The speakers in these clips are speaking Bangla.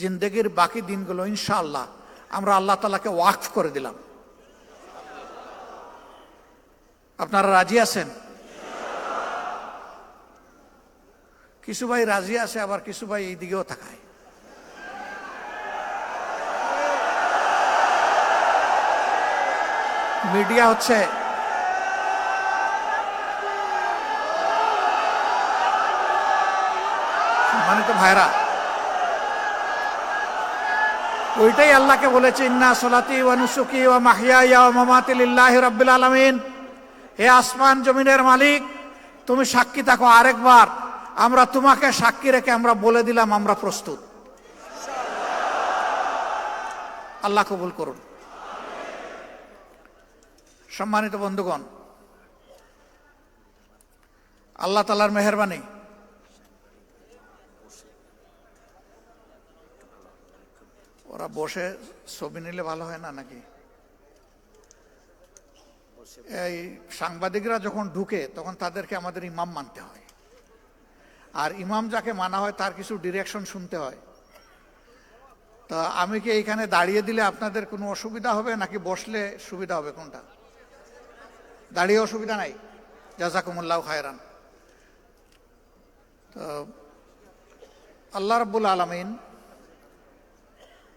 জিন্দগির বাকি দিনগুলো ইনশাআল্লাহ আমরা আল্লাহ তালাকে ওয়াকফ করে দিলাম। আপনারা রাজি আছেন? কিছু ভাই রাজি আছে, আবার কিছু ভাই এই দিকেও থাকায় মিডিয়া হচ্ছে সম্মানিত ভাইরা ওইটাই আল্লাহকে বলেছে, ইন্না সলাতি ওয়া নুসুকি ওয়া মাহিয়া ওয়া মামাতি লিল্লাহি রাব্বিল আলামিন। হে আসমান জমিনের মালিক, তুমি সাক্ষী থাকো আরেকবার। আমরা তোমাকে সাক্ষী রেখে আমরা বলে দিলাম, আমরা প্রস্তুত। আল্লাহ কবুল করুন। সম্মানিত বন্ধুগণ, আল্লাহ তালার মেহরবানি। ওরা বসে ছবি নিলে ভালো হয় না নাকি? এই সাংবাদিকরা যখন ঢুকে, তখন তাদেরকে আমাদের ইমাম মানতে হয়। আর ইমাম যাকে মানা হয়, তার কিছু ডিরেকশন শুনতে হয়। তা আমি কি এইখানে দাঁড়িয়ে দিলে আপনাদের কোনো অসুবিধা হবে? নাকি বসলে সুবিধা হবে কোনটা? দাঁড়িয়ে অসুবিধা নাই? জাজাকুমুল্লাহ খায়রান। তো আল্লাহ রব্বুল আলমিন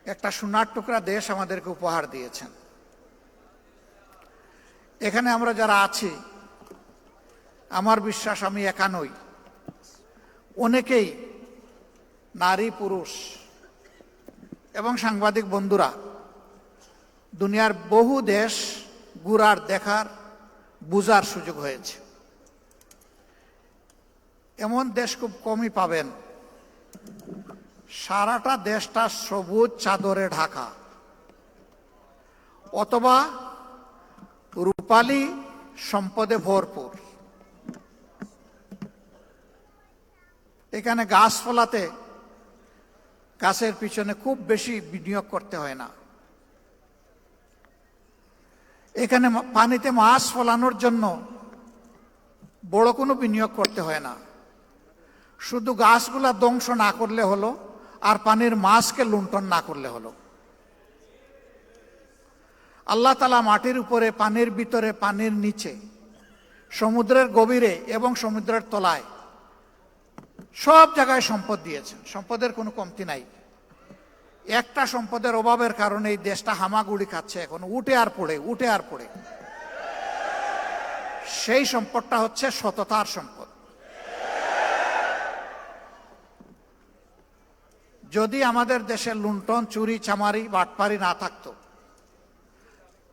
একটা সোনার টুকরা দেশ আমাদেরকে উপহার দিয়েছেন। এখানে আমরা যারা আছি, আমার বিশ্বাস আমি একা নই। অনেকেই নারী, পুরুষ এবং সাংবাদিক বন্ধুরা, দুনিয়ার বহু দেশ ঘুরার, দেখার বুজার সুযোগ হয়েছে। এমন দেশ খুব কমই পাবেন। সারাটা দেশটা সবুজ চাদরে ঢাকা। অথবা রূপালী সম্পদে ভরপুর। এখানে গাছ ফলাতে গাছের পিছনে খুব বেশি বিনিয়োগ করতে হয় না। এখানে পানিতে মাছ ফলানোর জন্য বড় কোনো বিনিয়োগ করতে হয় না। শুধু গাছগুলা ধ্বংস না করলে হলো আর পানির মাছকে লুণ্ঠন না করলে হলো। আল্লাহ তালা মাটির উপরে, পানির ভিতরে, পানির নিচে, সমুদ্রের গভীরে এবং সমুদ্রের তলায় সব জায়গায় সম্পদ দিয়েছেন। সম্পদের কোনো কমতি নাই। একটা সম্পদের অভাবের কারণে এই দেশটা হামাগুড়ি খাচ্ছে এখন। উঠে আর পড়ে, উঠে আর পড়ে। সেই সম্পদটা হচ্ছে সততার সম্পদ। যদি আমাদের দেশে লুণ্ঠন, চুরি, চামারি, বাটপারি না থাকতো,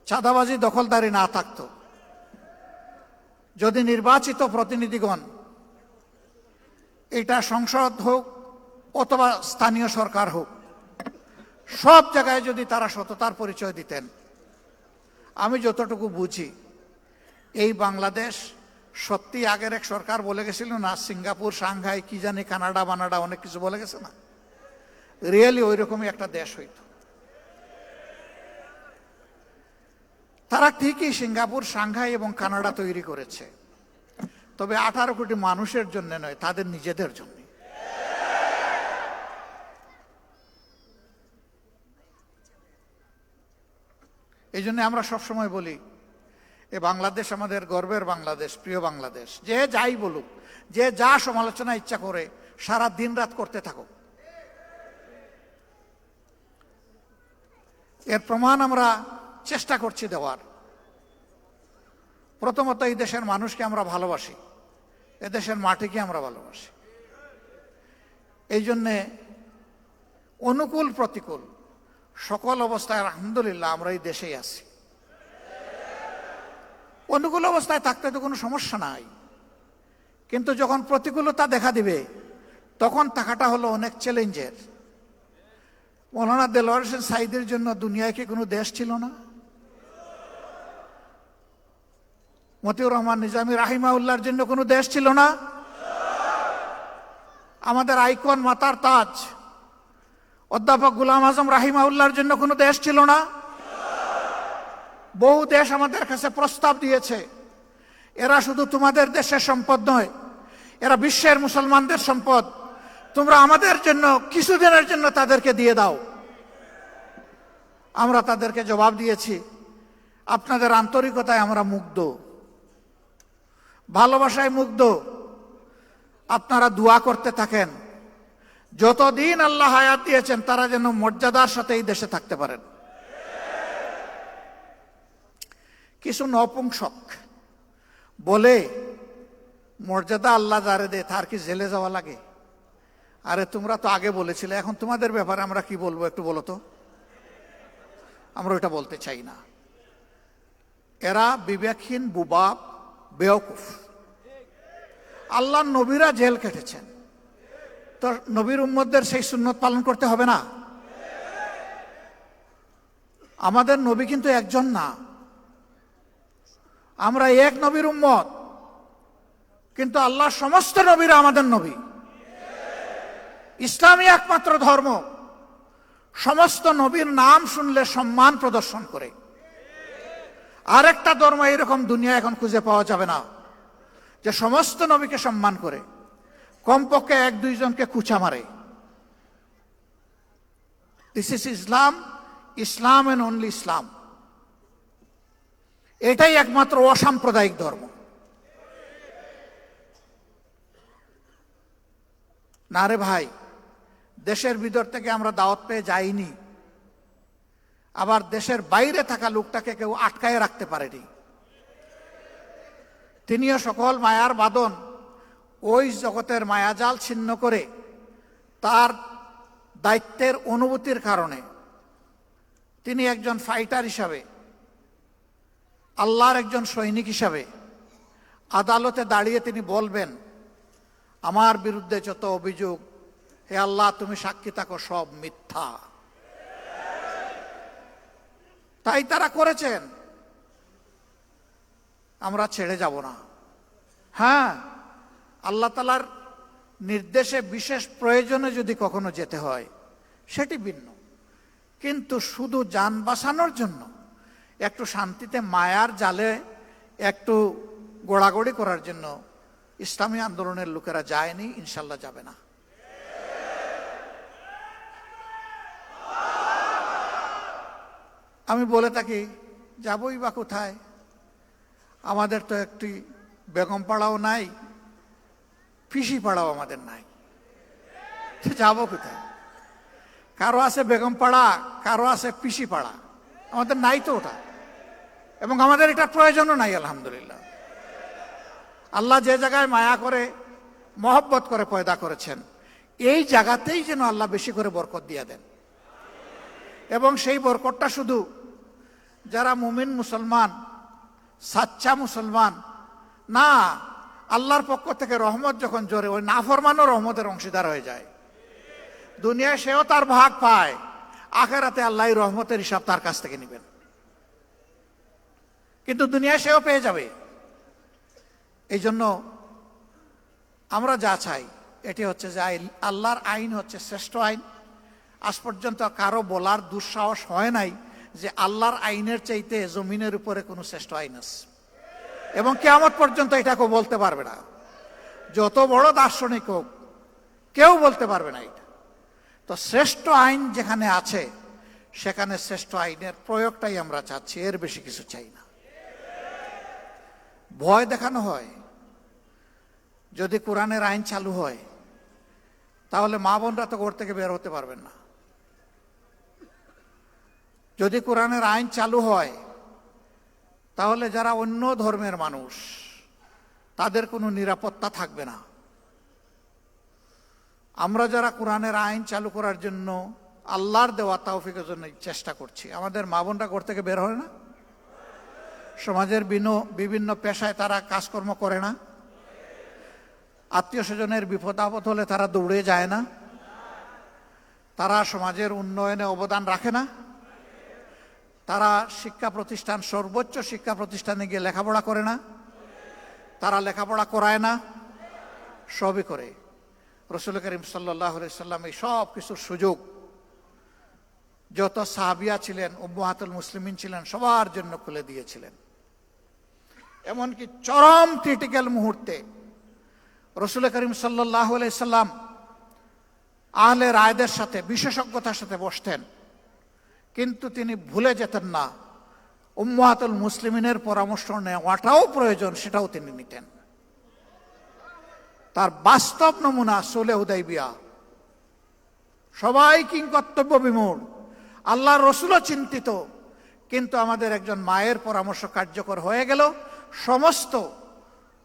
চাঁদাবাজি, দখলদারি না থাকতো, যদি নির্বাচিত প্রতিনিধিগণ এটা সংসদ হোক অথবা স্থানীয় সরকার হোক, সব জায়গায় যদি তারা সততার পরিচয় দিতেন, আমি যতটুকু বুঝি, এই বাংলাদেশ সত্যি আগের এক সরকার বলে গেছিল না, সিঙ্গাপুর সাংঘাই কি জানি কানাডা, বানাডা, অনেক কিছু বলে গেছে না? রিয়েলি ওই রকমই একটা দেশ হইত। তারা ঠিকই সিঙ্গাপুর সাংঘাই এবং কানাডা তৈরি করেছে। তবে আঠারো কোটি মানুষের জন্য নয়, তাদের নিজেদের জন্য। এই জন্য আমরা সবসময় বলি, এ বাংলাদেশ আমাদের গর্বের বাংলাদেশ, প্রিয় বাংলাদেশ। যে যাই বলুক, যে যা সমালোচনা ইচ্ছা করে, সারা দিন রাত করতে থাকুক। এর প্রমাণ আমরা চেষ্টা করছি দেওয়ার। প্রথমত এই দেশের মানুষকে আমরা ভালোবাসি, এ দেশের মাটিকে আমরা ভালোবাসি। এই জন্যে অনুকূল প্রতিকূল সকল অবস্থায় আলহামদুলিল্লাহ আমরা এই দেশেই আছি। অনুকূল অবস্থায় থাকতে তো কোনো সমস্যা নাই, কিন্তু যখন প্রতিকূলতা দেখা দিবে, তখন থাকাটা হলো অনেক চ্যালেঞ্জের মৌলানা দেলোয়ার হোসেন সাইদের জন্য দুনিয়ায় কি কোনো দেশ ছিল না? মতিউর রহমান নিজামী রাহিমাউল্লাহর জন্য কোনো দেশ ছিল না? আমাদের আইকন মাতার তাজ, অধ্যাপক গুলাম আজম রাহিমাউল্লাহর জন্য কোনো দেশ ছিল না? বহু দেশ আমাদের কাছে প্রস্তাব দিয়েছে, এরা শুধু তোমাদের দেশের সম্পদ নয়, এরা বিশ্বের মুসলমানদের সম্পদ। তোমরা আমাদের জন্য, কিছুদিনের জন্য তাদেরকে দিয়ে দাও। আমরা তাদেরকে জবাব দিয়েছি, আপনাদের আন্তরিকতায় আমরা মুগ্ধ। ভালোবাসায় মুগ্ধ। আপনারা দোয়া করতে থাকেন। যতদিন আল্লাহ হায়াত দিয়েছেন, তারা যেন মর্যাদার সাথে এই দেশে থাকতে পারেন। কিছু নপুংসক বলে, মর্যাদা আল্লাহ যারে দে তার কি জেলে যাওয়া লাগে? আরে, তোমরা তো আগে বলেছিলে, এখন তোমাদের ব্যাপারে আমরা কি বলব একটু বলো তো? আমরা ওটা বলতে চাই না। এরা বিবেকহীন, বুবাব, বেওকুফ। আল্লাহ নবীরা জেল কেটেছেন তো নবীর উম্মদের সেই সুন্নত পালন করতে হবে না? আমাদের নবী কিন্তু একজন না। আমরা এক নবীর উম্মত। কিন্তু আল্লাহ সমস্ত নবীরা আমাদের নবী। ইসলামী একমাত্র ধর্ম। সমস্ত নবীর নাম শুনলে সম্মান প্রদর্শন করে। আরেকটা ধর্ম এরকম দুনিয়া এখন খুঁজে পাওয়া যাবে না, যে সমস্ত নবীকে সম্মান করে। কমপক্ষে এক দুইজনকে কুচা মারে। This is Islam Islam and only Islam এটাই একমাত্র অসাম্প্রদায়িক ধর্ম। না রে ভাই দেশের ভিতর থেকে আমরা দাওয়াত পেয়ে যাইনি। আবার দেশের বাইরে থাকা লোকটাকে কেউ আটকায় রাখতে পারেনি। তিনিও সকল মায়ার বাদন ওই জগতের মায়াজাল ছিন্ন করে তার দায়িত্বের অনুভূতির কারণে তিনি একজন ফাইটার হিসাবে, আল্লাহর একজন সৈনিক হিসাবে আদালতে দাঁড়িয়ে তিনি বলবেন, আমার বিরুদ্ধে যত অভিযোগ হে আল্লাহ, তুমি সাক্ষী থাকো, সব মিথ্যা। তাই তারা করেছেন। আমরা ছেড়ে যাব না। হ্যাঁ আল্লাহ তালার নির্দেশে বিশেষ প্রয়োজনে যদি কখনো যেতে হয়, সেটি ভিন্ন। কিন্তু শুধু যান বাঁচানোর জন্য, একটু শান্তিতে মায়ার জালে একটু গোড়াগড়ি করার জন্য ইসলামী আন্দোলনের লোকেরা যায়নি, ইনশাল্লাহ যাবে না। আমি বলে থাকি, যাবই বা কোথায়? আমাদের তো একটি বেগম পাড়াও নাই, পিসি পাড়াও আমাদের নাই। যাব কোথায়? কারও আছে বেগম পাড়া, কারও আছে পিসি পাড়া। আমাদের নাই তো ওটা। এবং আমাদের এটা প্রয়োজনও নাই, আলহামদুলিল্লাহ। আল্লাহ যে জায়গায় মায়া করে, মহব্বত করে পয়দা করেছেন, এই জায়গাতেই যেন আল্লাহ বেশি করে বরকত দিয়ে দেন। এবং সেই বরকতটা শুধু যারা মুমিন মুসলমান, সাচ্চা মুসলমান, না, আল্লাহর পক্ষ থেকে রহমত যখন জোরে, ওই নাফরমানও রহমতের অংশীদার হয়ে যায়। দুনিয়ায় সেও তার ভাগ পায়, আখেরাতে আল্লাহ রহমতের হিসাব তার কাছ থেকে নেবেন। কিন্তু দুনিয়ায় সেও পেয়ে যাবে। এই জন্য আমরা যা চাই, এটি হচ্ছে যে আল্লাহর আইন হচ্ছে শ্রেষ্ঠ আইন আজ পর্যন্ত কারও বলার দুঃসাহস হয় নাই যে আল্লাহর আইনের চাইতে জমিনের উপরে কোনো শ্রেষ্ঠ আইন আছে। এবং কেয়ামত পর্যন্ত এটা কেউ বলতে পারবে না। যত বড় দার্শনিক হোক, কেউ বলতে পারবে না এটা। তো শ্রেষ্ঠ আইন যেখানে আছে, সেখানে শ্রেষ্ঠ আইনের প্রয়োগটাই আমরা চাচ্ছি, এর বেশি কিছু চাই না। ভয় দেখানো হয়। যদি কোরআনের আইন চালু হয়, তাহলে মা বোনরা তো ঘর থেকে বের হতে পারবেন না। যদি কোরআনের আইন চালু হয়, তাহলে যারা অন্য ধর্মের মানুষ, তাদের কোনো নিরাপত্তা থাকবে না। আমরা যারা কোরআনের আইন চালু করার জন্য আল্লাহর দেওয়া তাওফিকের জন্য চেষ্টা করছি, আমাদের মা বোনরা ঘর থেকে বের হয় না? সমাজের বিভিন্ন পেশায় তারা কাজকর্ম করে না? আত্মীয় স্বজনের বিপদ আপদ হলে তারা দৌড়ে যায় না? তারা সমাজের উন্নয়নে অবদান রাখে না? তারা শিক্ষা প্রতিষ্ঠান, সর্বোচ্চ শিক্ষা প্রতিষ্ঠানে গিয়ে লেখাপড়া করে না। তারা লেখাপড়া করায় না। সবই করে। রসুল করিম সাল্লাহ সাল্লাম এই সব কিছুর সুযোগ, যত সাহাবিয়া ছিলেন, উম্মাহাতুল মুসলিমিন ছিলেন, সবার জন্য খুলে দিয়েছিলেন। এমনকি চরম ক্রিটিক্যাল মুহূর্তে রসুল করিম সাল্লাহ সাল্লাম আহলে রায়দের সাথে, বিশেষজ্ঞতার সাথে বসতেন। কিন্তু তিনি ভুলে যেতেন না। উম্মাহাতুল মুসলিমিনের পরামর্শ নেওয়াটাও প্রয়োজন, সেটাও তিনি নিতেন। তার বাস্তব নমুনা সোলে উদয়বিয়া সবাই কিং কর্তব্য বিমূঢ়। আল্লাহ রসুলও চিন্তিত। কিন্তু আমাদের একজন মায়ের পরামর্শ কার্যকর হয়ে গেল। সমস্ত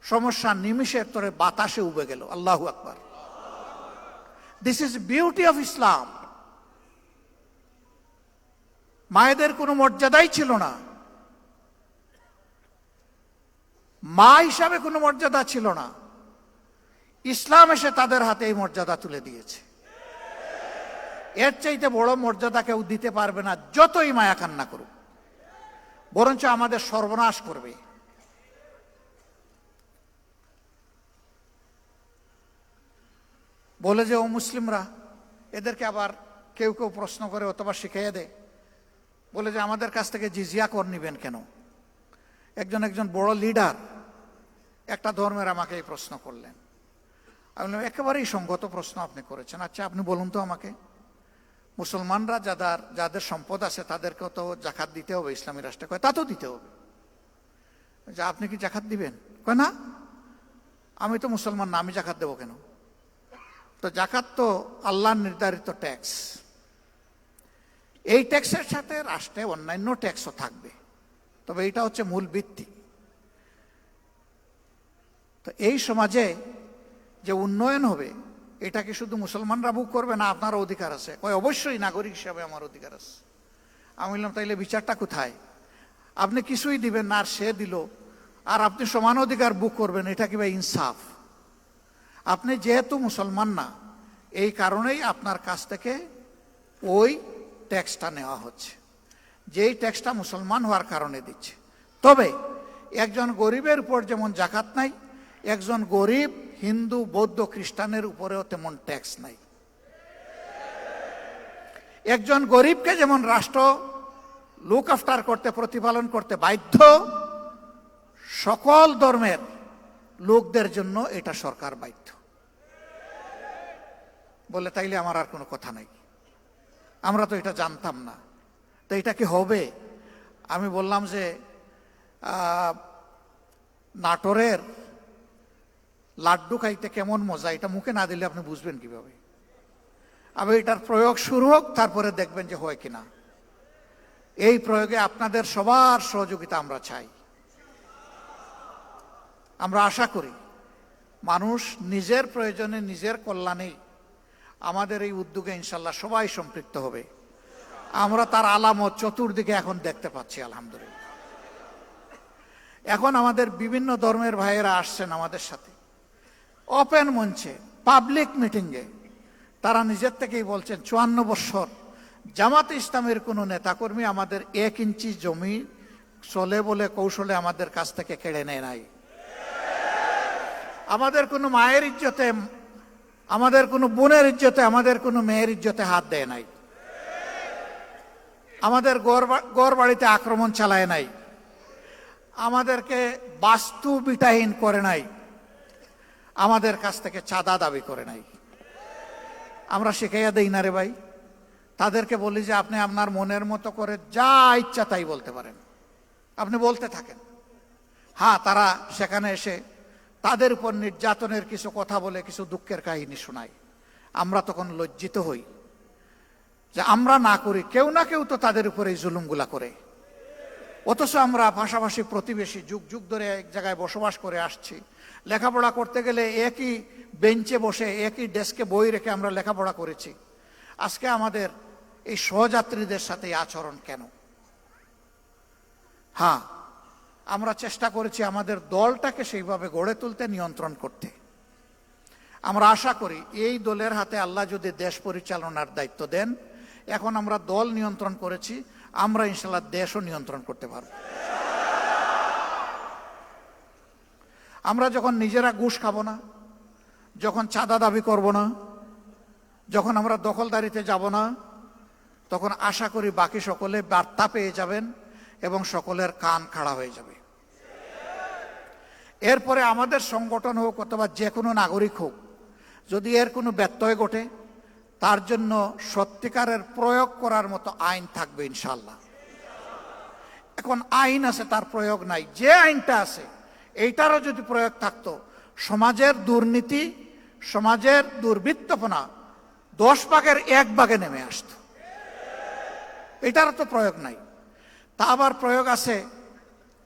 সমস্যা নিমিষের তরে বাতাসে উবে গেল। আল্লাহু আকবার। This is beauty of Islam মায়েদের কোনো মর্যাদাই ছিল না। মা হিসাবে কোনো মর্যাদা ছিল না। ইসলাম এসে তাদের হাতে এই মর্যাদা তুলে দিয়েছে। এর চাইতে বড় মর্যাদা কেউ দিতে পারবে না, যতই মায়া কান্না করুক। বরঞ্চ আমাদের সর্বনাশ করবে। বলে যে, ও মুসলিমরা, এদেরকে আবার কেউ কেউ প্রশ্ন করে অথবা শিখাইয়া দেয়। বলে যে আমাদের কাছ থেকে জিজিয়া কর নিবেন কেন? একজন একজন বড় লিডার একটা ধর্মের আমাকে এই প্রশ্ন করলেন। আমি একেবারেই সঙ্গত প্রশ্ন আপনি করেছেন। আচ্ছা আপনি বলুন তো আমাকে। মুসলমানরা যাদের যাদের সম্পদ আছে তাদেরকেও তো জাকাত দিতে হবে, ইসলামী রাষ্ট্রে। কয়, তা তো দিতে হবে। যে আপনি কি জাকাত দিবেন? কয়, না। আমি তো মুসলমান না, আমি জাকাত দেবো কেন? তো জাকাত তো আল্লাহর নির্ধারিত ট্যাক্স এই ট্যাক্সের সাথে রাষ্ট্রে অন্যান্য ট্যাক্সও থাকবে। তবে এটা হচ্ছে মূল ভিত্তি। তো এই সমাজে যে উন্নয়ন হবে, এটা কি শুধু মুসলমানরা বুক করবে না আপনার অধিকার আছে? ওই অবশ্যই নাগরিক হিসাবে আমার অধিকার আছে। আমি বললাম, তাইলে বিচারটা কোথায়? আপনি কিছুই দিবেন না, আর সে দিল। আর আপনি সমান অধিকার বুক করবেন, এটা কি ভাই ইনসাফ? আপনি যেহেতু মুসলমান না, এই কারণেই আপনার কাছ থেকে ওই ট্যাক্সটা নেওয়া হচ্ছে। যেই ট্যাক্সটা মুসলমান হওয়ার কারণে দিচ্ছে। তবে একজন গরিবের উপর যেমন জাকাত নাই, একজন গরিব, হিন্দু, বৌদ্ধ, খ্রিস্টানের উপরেও তেমন ট্যাক্স নাই। একজন গরিবকে যেমন রাষ্ট্র লুক আফটার করতে, প্রতিপালন করতে বাধ্য, সকল ধর্মের লোকদের জন্য এটা সরকার বাধ্য। বলে তাইলে আমার আর কোনো কথা নাই। আমরা তো এটা জানতাম না। তো এটা কি হবে? আমি বললাম যে নাটোরের লাড্ডু খাইতে কেমন মজা? এটা মুখে না দিলে আপনি বুঝবেন কীভাবে? আবার এটার প্রয়োগ শুরু হোক, তারপরে দেখবেন যে হয় কিনা। এই প্রয়োগে আপনাদের সবার সহযোগিতা আমরা চাই। আমরা আশা করি, মানুষ নিজের প্রয়োজনে নিজের কল্যাণেই আমাদের এই উদ্যোগে ইনশাল্লাহ সবাই সম্পৃক্ত হবে। আমরা তার আলামত চতুর্দিকে এখন দেখতে পাচ্ছি, আলহামদুলিল্লাহ। এখন আমাদের বিভিন্ন ধর্মের ভাইয়েরা আসছেন আমাদের সাথে। ওপেন মঞ্চে পাবলিক মিটিংয়ে তারা নিজের থেকেই বলছেন, চুয়ান্ন বছর জামাত ইসলামের কোনো নেতাকর্মী আমাদের এক ইঞ্চি জমি চলে বলে কৌশলে আমাদের কাছ থেকে কেড়ে নেয় নাই। আমাদের কোনো মায়ের ইজ্জতে আমাদের কোনো বোনের ইজ্জতে, আমাদের কোনো মেয়ের ইজ্জতে হাত দেয় নাই। আমাদের গড় বাড়িতে আক্রমণ চালায় নাই। আমাদেরকে বাস্তু বিটাহীন করে নাই। আমাদের কাছ থেকে চাঁদা দাবি করে নাই। আমরা শিখাইয়া দেই না রে ভাই। তাদেরকে বলি যে, আপনি আপনার মনের মতো করে যা ইচ্ছা তাই বলতে পারেন। আপনি বলতে থাকেন। হ্যাঁ তারা সেখানে এসে তাদের উপর নির্যাতনের কিছু কথা বলে কিছু দুঃখের কাহিনী শোনায় আমরা তখন লজ্জিত হই যে আমরা না করি, কেউ না কেউ তো তাদের উপরে এই জুলুমগুলা করে। অথচ আমরা পাশাপাশি প্রতিবেশী যুগ যুগ ধরে এক জায়গায় বসবাস করে আসছি। লেখাপড়া করতে গেলে একই বেঞ্চে বসে, একই ডেস্কে বই রেখে আমরা লেখাপড়া করেছি। আজকে আমাদের এই সহযাত্রীদের সাথে আচরণ কেন? হ্যাঁ আমরা চেষ্টা করেছি আমাদের দলটাকে সেইভাবে গড়ে তুলতে, নিয়ন্ত্রণ করতে। আমরা আশা করি এই দলের হাতে আল্লাহ যদি দেশ পরিচালনার দায়িত্ব দেন, এখন আমরা দল নিয়ন্ত্রণ করেছি, আমরা ইনশাল্লাহ দেশও নিয়ন্ত্রণ করতে পারব। আমরা যখন নিজেরা ঘুষ খাব না, যখন চাঁদা দাবি করব না, যখন আমরা দখলদারিতে যাব না, তখন আশা করি বাকি সকলে বার্তা পেয়ে যাবেন এবং সকলের কান খাড়া হয়ে যাবে। এরপরে আমাদের সংগঠন হোক অথবা যে কোনো নাগরিক হোক, যদি এর কোনো ব্যত্যয় ঘটে, তার জন্য সত্যিকারের প্রয়োগ করার মতো আইন থাকবে ইনশাল্লাহ এখন আইন আছে, তার প্রয়োগ নাই। যে আইনটা আছে, এইটারও যদি প্রয়োগ থাকতো, সমাজের দুর্নীতি, সমাজের দুর্বৃত্তপনা দশ ভাগের এক ভাগে নেমে আসতো। এটারও তো প্রয়োগ নাই। তা আবার প্রয়োগ আছে,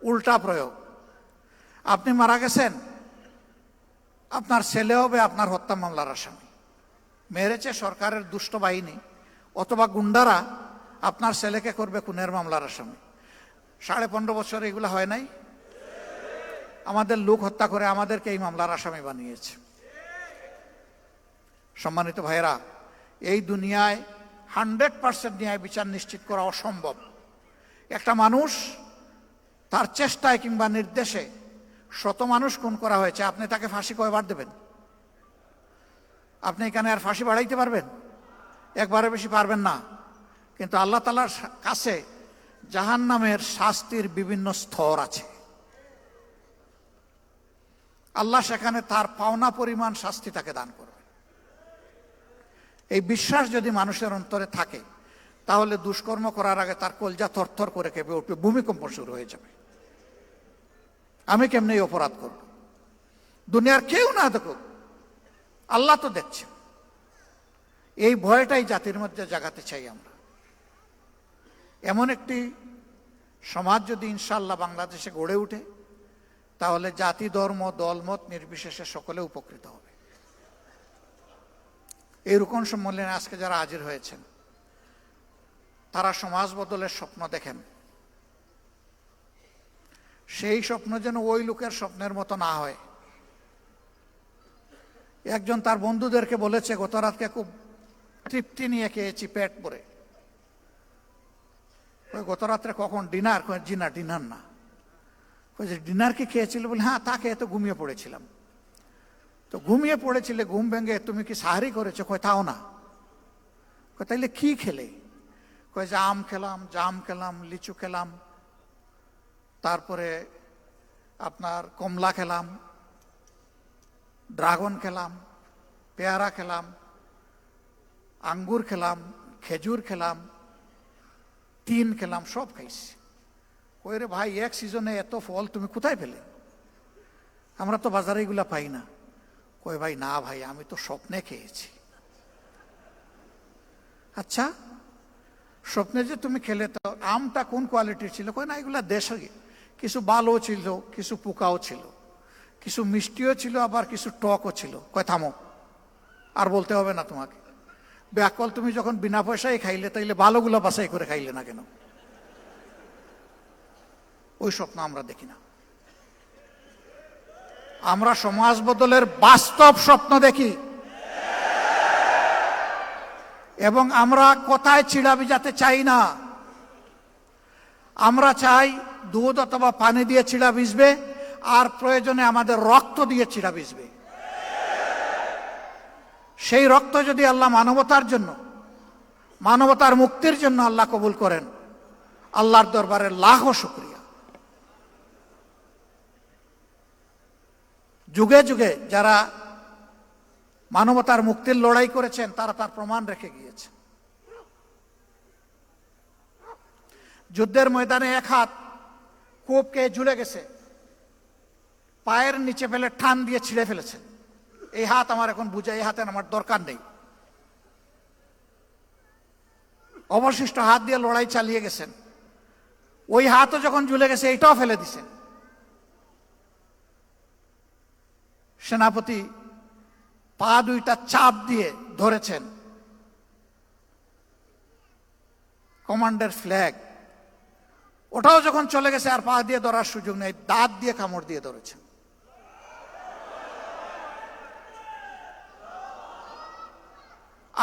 উল্টা প্রয়োগ। আপনি মারা গেছেন। আপনার ছেলে হবে আপনার হত্যা মামলার আসামি। মেরেছে সরকারের দুষ্ট বাহিনী, অথবা গুন্ডারা আপনার ছেলেকে করবে খুনের মামলার আসামি। সাড়ে পনেরো বছর এগুলো হয় নাই? আমাদের লোক হত্যা করে আমাদেরকে এই মামলার আসামি বানিয়েছে। সম্মানিত ভাইয়েরা, এই দুনিয়ায় হান্ড্রেড পার্সেন্ট ন্যায় বিচার নিশ্চিত করা অসম্ভব। একটা মানুষ তার চেষ্টায় কিংবা নির্দেশে শত মানুষ খুন করা হয়েছে, আপনি তাকে ফাঁসি কয়বার দেবেন? আপনি এখানে আর ফাঁসি বাড়াইতে পারবেন? একবারে বেশি পারবেন না। কিন্তু আল্লাহ তালার কাছে জাহান নামের শাস্তির বিভিন্ন স্তর আছে। আল্লাহ সেখানে তার পাওনা পরিমাণ শাস্তি তাকে দান করবে এই বিশ্বাস যদি মানুষের অন্তরে থাকে, তাহলে দুষ্কর্ম করার আগে তার কলজা থরথর করে কেঁপে উঠবে, ভূমিকম্প শুরু হয়ে যাবে। আমি কেমনি অপরাধ করব? দুনিয়ার কেউ না দেখুক, আল্লাহ তো দেখছে এই ভয়টাই জাতির মধ্যে জাগাতে চাই আমরা। এমন একটি সমাজ যদি ইনশাল্লাহ বাংলাদেশে গড়ে উঠে, তাহলে জাতি, ধর্ম দলমত নির্বিশেষে সকলে উপকৃত হবে। এই রুকন সম্মেলনে আজকে যারা হাজির হয়েছেন, তারা সমাজ বদলের স্বপ্ন দেখেন। সেই স্বপ্ন যেন ওই লোকের স্বপ্নের মতো না হয়। একজন তার বন্ধুদেরকে বলেছে, গত রাতকে খুব তৃপ্তি নিয়ে খেয়েছি পেট ভরে। গত রাত্রে কখন ডিনার? জি না, ডিনার না। যে ডিনার কি খেয়েছিল? বলে হ্যাঁ তা খেয়ে তো ঘুমিয়ে পড়েছিলাম। তো ঘুমিয়ে পড়েছিলে, ঘুম ভেঙে তুমি কি সাহারি করেছ? কয়, তাও না। তাইলে কি খেলে? কয়, যে আম খেলাম, জাম খেলাম, লিচু খেলাম। তারপরে আপনার কমলা খেলাম, ড্রাগন খেলাম, পেয়ারা খেলাম, আঙ্গুর খেলাম, খেজুর খেলাম, তিন খেলাম, সব খাইছি। কই রে ভাই, এক সিজনে এত ফল, তুমি কোথায় পেলে? আমরা তো বাজারে এগুলা পাই না। কই ভাই, না ভাই, আমি তো স্বপ্নে খেয়েছি। আচ্ছা স্বপ্নে যে তুমি খেলে, তো আমটা কোন কোয়ালিটির ছিল? কই না, এগুলা দেশে কিছু বালও ছিল, কিছু পোকাও ছিল। কিছু মিষ্টিও ছিল, আবার কিছু টকও ছিল। কয়, থামো। আর বলতে হবে না তোমাকে। ব্যাকল, তুমি যখন বিনা পয়সায় খাইলে, তাইলে ভালোগুলো বাছাই করে খাইলে না কেন? ওই স্বপ্ন আমরা দেখি না। আমরা সমাজ বদলের বাস্তব স্বপ্ন দেখি। এবং আমরা কোথায় চিড়া ভিজাতে চাই না? আমরা চাই দুধ অথবা পানি দিয়ে চিড়া ভিজবে, আর প্রয়োজনে আমাদের রক্ত দিয়ে চিড়া ভিজবে। সেই রক্ত যদি আল্লাহ মানবতার জন্য, মানবতার মুক্তির জন্য আল্লাহ কবুল করেন, আল্লাহর দরবারে লাখ শুক্রিয়া। যুগে যুগে যারা মানবতার মুক্তির লড়াই করেছেন, তারা তার প্রমাণ রেখে গিয়েছে। যুদ্ধের ময়দানে এক হাত কোপকে ঝুলে গেছে, পায়ের নিচে ফেলে টান দিয়ে ছিঁড়ে ফেলেছেন এই হাত আমার এখন বুঝে, এই হাতের আমার দরকার নেই। অবশিষ্ট হাত দিয়ে লড়াই চালিয়ে গেছেন। ওই হাতও যখন ঝুলে গেছে, এইটাও ফেলে দিছেন। সেনাপতি পা দুইটা চাপ দিয়ে ধরেছেন। কমান্ডার ফ্ল্যাগ ওটাও যখন চলে গেছে, আর পা দিয়ে ধরার সুযোগ নেই, দাঁত দিয়ে কামড় দিয়ে ধরেছে।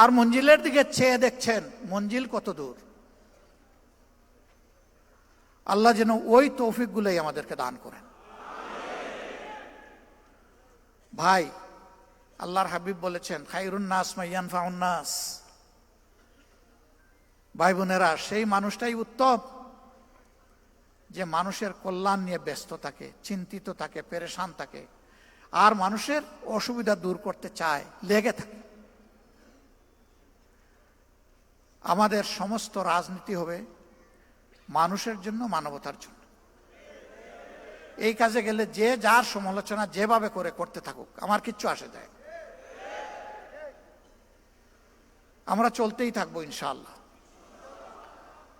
আর মঞ্জিলের দিকে চেয়ে দেখছেন, মঞ্জিল কত দূর। আল্লাহ যেন ওই তৌফিকগুলোই আমাদেরকে দান করেন। ভাই, আল্লাহর হাবিব বলেছেন খাইরুন্নাস মাইয়ান ফাউন্নাস ভাই বোনেরা, সেই মানুষটাই উত্তম। যে মানুষের কল্যাণ নিয়ে ব্যস্ত থাকে, চিন্তিত থাকে, পেরেশান থাকে, আর মানুষের অসুবিধা দূর করতে চায়, লেগে থাকে। আমাদের সমস্ত রাজনীতি হবে মানুষের জন্য, মানবতার জন্য। এই কাজে গেলে যে যার সমালোচনা যেভাবে করে করতে থাকুক, আমার কিচ্ছু আসে যায় আমরা চলতেই থাকব ইনশাল্লাহ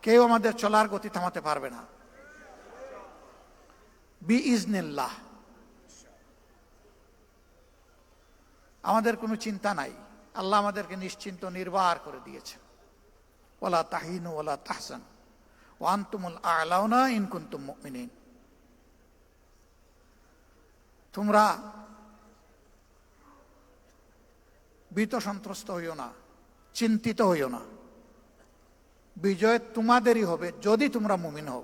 কেউ আমাদের চলার গতি থামাতে পারবে না। বি ইজনিল্লাহ আমাদের কোনো চিন্তা নাই। আল্লাহ আমাদেরকে নিশ্চিন্ত নির্বাহ করে দিয়েছেন। ওলা তাহিনু ওলা তাহসান ওয়ান ওয়ান্তুমুল আলাউনা ইনকুন্তুম মুমিনিন। তোমরা ভীত সন্ত্রস্ত হইও না, চিন্তিত হইও না। বিজয় তোমাদেরই হবে যদি তোমরা মুমিন হও।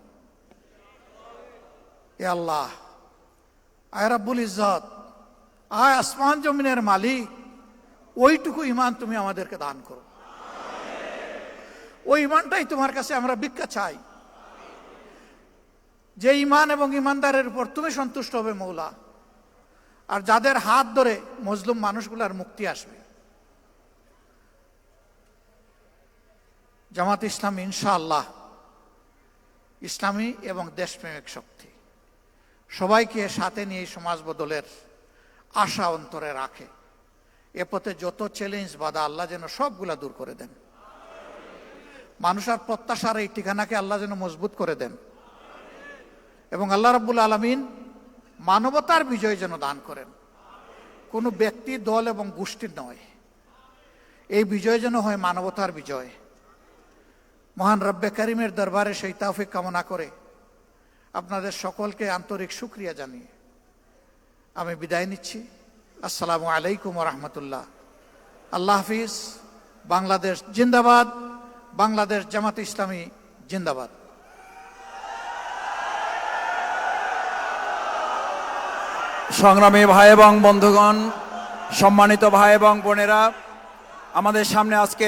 এ আল্লাহ। আয় রাব্বুল ইজ্জত, আয় আসমান জমিনের মালিক, ওইটুকু ইমান তুমি আমাদেরকে দান করো। ওই ইমানটাই তোমার কাছে আমরা ভিক্ষা চাই। যে ইমান এবং ইমানদারের উপর তুমি সন্তুষ্ট হবে মৌলা। আর যাদের হাত ধরে মজলুম মানুষগুলার মুক্তি আসবে। জামাত ইসলাম ইনশাআল্লাহ ইসলামী এবং দেশপ্রেমিক শক্তি। সবাইকে সাথে নিয়ে সমাজ বদলের আশা অন্তরে রাখে। এ পথে যত চ্যালেঞ্জ বাধা, আল্লাহ যেন সবগুলা দূর করে দেন। মানুষ আর প্রত্যাশার এই ঠিকানাকে আল্লাহ যেন মজবুত করে দেন। এবং আল্লাহ রাব্বুল আলমিন মানবতার বিজয় যেন দান করেন। কোনো ব্যক্তি, দল এবং গোষ্ঠীর নয়। এই বিজয় যেন হয় মানবতার বিজয়। মহান রব্বে করিমের দরবারে সেই তাফিক কামনা করে আপনাদের সকলকে আন্তরিক সুক্রিয়া জানিয়ে আমি বিদায় নিচ্ছি। আসসালামু আলাইকুম রহমতুল্লাহ। আল্লাহ হাফিজ, বাংলাদেশ জিন্দাবাদ, বাংলাদেশ জামাত ইসলামী জিন্দাবাদ। সংগ্রামী ভাই এবং বন্ধুগণ, সম্মানিত ভাই এবং বোনেরা, আমাদের সামনে আজকে